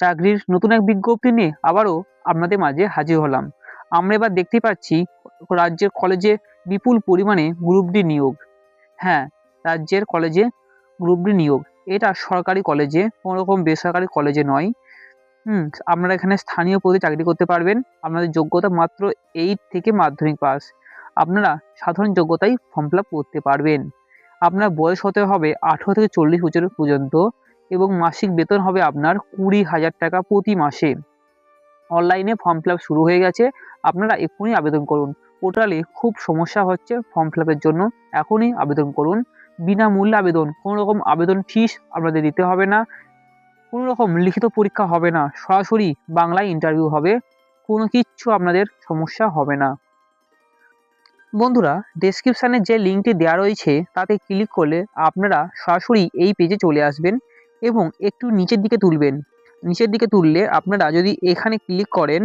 চাকরির নতুন এক বিজ্ঞপ্তি নিয়ে আবারও আপনাদের মাঝে হাজির হলাম। আমরা এবার দেখতে পাচ্ছি রাজ্যের কলেজে বিপুল পরিমাণে গ্রুপ ডি নিয়োগ। হ্যাঁ রাজ্যের কলেজে গ্রুপ ডি নিয়োগ। এটা সরকারি কলেজে কোনো রকম বেসরকারি কলেজে নয়। হুম, আপনারা এখানে স্থানীয় পদে চাকরি করতে পারবেন। আপনাদের যোগ্যতা মাত্র এইট থেকে মাধ্যমিক পাস আপনারা সাধারণ যোগ্যতায় ফর্ম ফিল করতে পারবেন। আপনার বয়স হতে হবে আঠেরো থেকে চল্লিশ বছর পর্যন্ত। এবং মাসিক বেতন হবে আপনার কুড়ি হাজার টাকা প্রতি মাসে। অনলাইনে ফর্ম ফিল শুরু হয়ে গেছে। আপনারা এক্ষুনি আবেদন করুন। পোর্টালে খুব সমস্যা হচ্ছে ফর্ম ফিল জন্য। এখনই আবেদন করুন। বিনামূল্যে আবেদন। কোনো রকম আবেদন ফিস আপনাদের দিতে হবে না। কোনো রকম লিখিত পরীক্ষা হবে না। সরাসরি বাংলায় ইন্টারভিউ হবে। কোনো কিচ্ছু আপনাদের সমস্যা হবে না। বন্ধুরা ডেসক্রিপশানে যে লিঙ্কটি দেওয়া রয়েছে, তাতে ক্লিক করলে আপনারা সরাসরি এই পেজে চলে আসবেন। এবং একটু নিচের দিকে তুলবেন। নিচের দিকে তুললে আপনারা যদি এখানে ক্লিক করেন,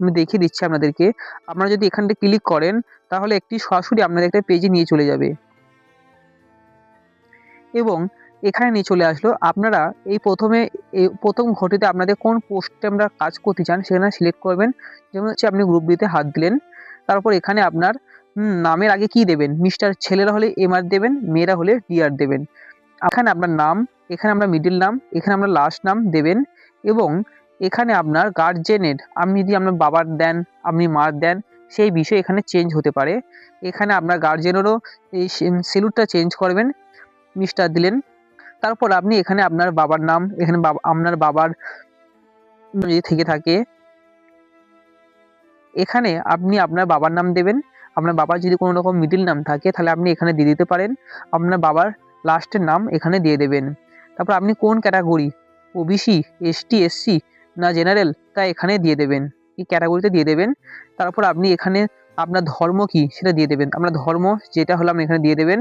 আমি দেখিয়ে দিচ্ছি আপনাদেরকে, আপনারা যদি এখানটা ক্লিক করেন, তাহলে একটি সরাসরি আপনাদের একটা পেজে নিয়ে চলে যাবে। এবং এখানে নিয়ে চলে আসলো, আপনারা এই প্রথমে এই প্রথম ঘটিতে আপনাদের কোন পোস্টে আমরা কাজ করতে চান, সেখানে সিলেক্ট করবেন। যেমন হচ্ছে আপনি গ্রুপ ডিতে হাত দিলেন, তারপর এখানে আপনার নামের আগে কি দেবেন? মিস্টার ছেলেরা হলে এম আর দেবেন, মেয়েরা হলে ডিআর দেবেন। এখানে আপনার নাম, এখানে আমরা মিডিল নাম এখানে আমরা লাস্ট নাম দেবেন এবং এখানে আপনার গার্জেনের আপনি যদি আপনার বাবার দেন, আপনি মার দেন, সেই বিষয় এখানে চেঞ্জ হতে পারে। এখানে আপনার গার্জেনেরও এই সেলুটটা চেঞ্জ করবেন মিস্টার দিলেন। তারপর আপনি এখানে আপনার বাবার নাম, এখানে আপনার বাবার যদি থেকে থাকে, এখানে আপনি আপনার বাবার নাম দেবেন। আপনার বাবার যদি কোনো রকম মিডিল নাম থাকে, তাহলে আপনি এখানে দিয়ে দিতে পারেন। আপনার বাবার লাস্টের নাম এখানে দিয়ে দেবেন। তারপর আপনি কোন ক্যাটাগরি ওবিসি এসটি এসসি না জেনারেল তা এখানে দিয়ে দেবেন। এই ক্যাটাগরিতে দিয়ে দেবেন। তারপর আপনি এখানে আপনার ধর্ম কি সেটা দিয়ে দেবেন। আপনার ধর্ম যেটা হলো আপনি এখানে দিয়ে দেবেন।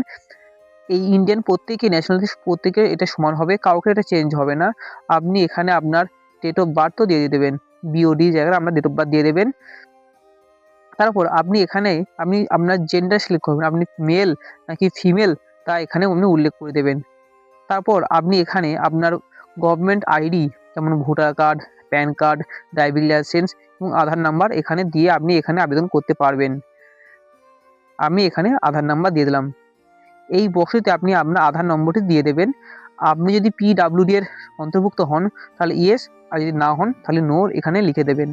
এই ইন্ডিয়ান প্রত্যেকে ন্যাশনালিটি প্রত্যেকের এটা সমান হবে, কাউকে এটা চেঞ্জ হবে না। আপনি এখানে আপনার ডেট অফ বার্থও দিয়ে দেবেন। বিওডি জায়গায় আপনার ডেট অফ বার্থ দিয়ে দেবেন। তারপর আপনি এখানে আপনি আপনার জেন্ডার সিলেক্ট করবেন। আপনি মেল নাকি ফিমেল তা এখানে আপনি উল্লেখ করে দেবেন। তারপর আপনি এখানে আপনার গভর্নমেন্ট আইডি যেমন voter card PAN card driving licence এবং আধার নাম্বার এখানে দিয়ে আপনি এখানে আবেদন করতে পারবেন। আমি এখানে আধার নাম্বার দিয়ে দিলাম। এই বক্সটিতে আপনি আপনার আধার নম্বরটি দিয়ে দেবেন। আপনি যদি পিডাব্লিউডি এর অন্তর্ভুক্ত হন, তাহলে ইয়েস আর যদি না হন, তাহলে নো এখানে লিখে দেবেন।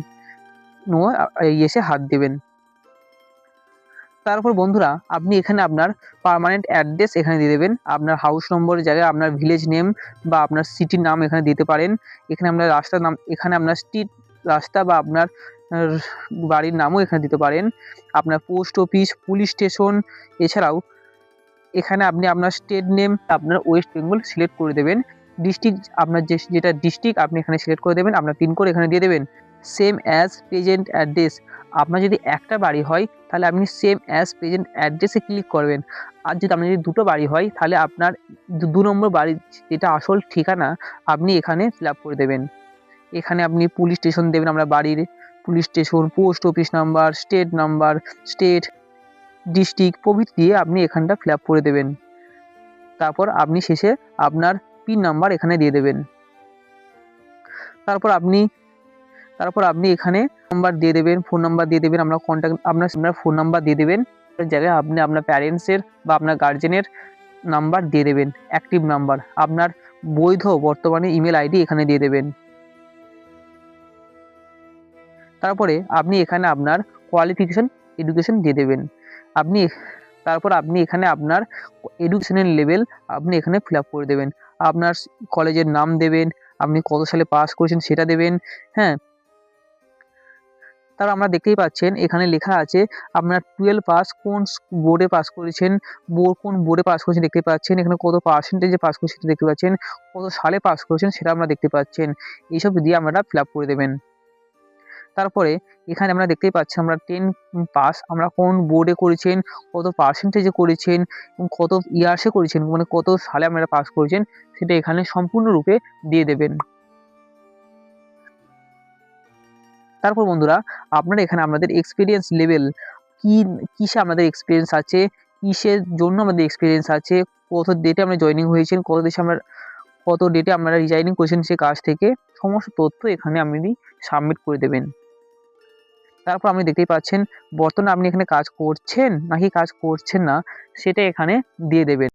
নো ইয়েসে হাত দেবেন। তারপর বন্ধুরা, আপনি এখানে আপনার পার্মানেন্ট অ্যাড্রেস এখানে দিয়ে দেবেন। আপনার হাউস নম্বরের জায়গায় আপনার ভিলেজ নেম বা আপনার সিটির নাম এখানে দিতে পারেন। এখানে আপনার রাস্তার নাম, এখানে আপনার স্ট্রিট রাস্তা বা আপনার বাড়ির নামও এখানে দিতে পারেন। আপনার পোস্ট অফিস পুলিশ স্টেশন এছাড়াও এখানে আপনি আপনার স্টেট নেম আপনার ওয়েস্ট বেঙ্গল সিলেক্ট করে দেবেন। ডিস্ট্রিক্ট আপনার যে, যেটা ডিস্ট্রিক্ট আপনি এখানে সিলেক্ট করে দেবেন, আপনার পিনকোড এখানে দিয়ে দেবেন। সেম অ্যাজ প্রেজেন্ট অ্যাড্রেস আপনার যদি একটা বাড়ি হয়, তাহলে আপনি সেম অ্যাজ প্রেজেন্ট অ্যাড্রেসে ক্লিক করবেন। আর যদি আপনার যদি দুটো বাড়ি হয়, তাহলে আপনার দু- নম্বর বাড়ির যেটা আসল ঠিকানা, আপনি এখানে ফিল করে দেবেন। এখানে আপনি পুলিশ স্টেশন দেবেন আমরা বাড়ির police station post office number state number state district প্রভৃতি দিয়ে আপনি এখানটা ফিল করে দেবেন। তারপর আপনি শেষে আপনার পিন নাম্বার এখানে দিয়ে দেবেন। তারপর আপনি তারপর আপনি এখানে নাম্বার দিয়ে দেবেন ফোন নাম্বার দিয়ে দেবেন, আপনার কন্ট্যাক্ট আপনার আপনার ফোন নাম্বার দিয়ে দেবেন। জায়গায় আপনি আপনার প্যারেন্টসের বা আপনার গার্জেনের নাম্বার দিয়ে দেবেন অ্যাক্টিভ নাম্বার আপনার বৈধ বর্তমানে ইমেল আইডি এখানে দিয়ে দেবেন। তারপরে আপনি এখানে আপনার কোয়ালিফিকেশন এডুকেশন দিয়ে দেবেন। আপনি, তারপর আপনি এখানে আপনার এডুকেশনের লেভেল আপনি এখানে ফিল করে দেবেন। আপনার কলেজের নাম দেবেন, আপনি কত সালে পাস করেছেন সেটা দেবেন হ্যাঁ। তারপর আমরা দেখতেই পাচ্ছেন, এখানে লেখা আছে, আপনার টুয়েলভ পাস কোন বোর্ডে পাস করেছেন বোর্ড কোন বোর্ডে পাস করেছেন দেখতে পাচ্ছেন, এখানে কত পার্সেন্টেজে পাস করেছেন সেটা দেখতে পাচ্ছেন, কত সালে পাস করেছেন সেটা আমরা দেখতে পাচ্ছেন, এইসব দিয়ে আপনারা ফিল করে দেবেন। তারপরে এখানে আমরা দেখতেই পাচ্ছি আমরা টেন পাস আমরা কোন বোর্ডে করেছেন, কত পার্সেন্টেজে করেছেন, এবং কত ইয়ার্সে করেছেন মানে কত সালে আপনারা পাস করেছেন, সেটা এখানে সম্পূর্ণরূপে দিয়ে দেবেন। তারপর বন্ধুরা, আপনারা এখানে আপনাদের এক্সপিরিয়েন্স লেভেল কি, কিসে আমাদের এক্সপিরিয়েন্স আছে, কিসের জন্য আমাদের এক্সপিরিয়েন্স আছে, কত ডেটে আমরা জয়েনিং হয়েছেন, কত দেশে আমরা, কত ডেটে আপনারা রিজাইনিং করেছেন সে কাজ থেকে, সমস্ত তথ্য এখানে আপনি সাবমিট করে দেবেন। তারপর আপনি দেখতেই পাচ্ছেন, বর্তমানে আপনি এখানে কাজ করছেন নাকি কাজ করছেন না, সেটা এখানে দিয়ে দেবেন।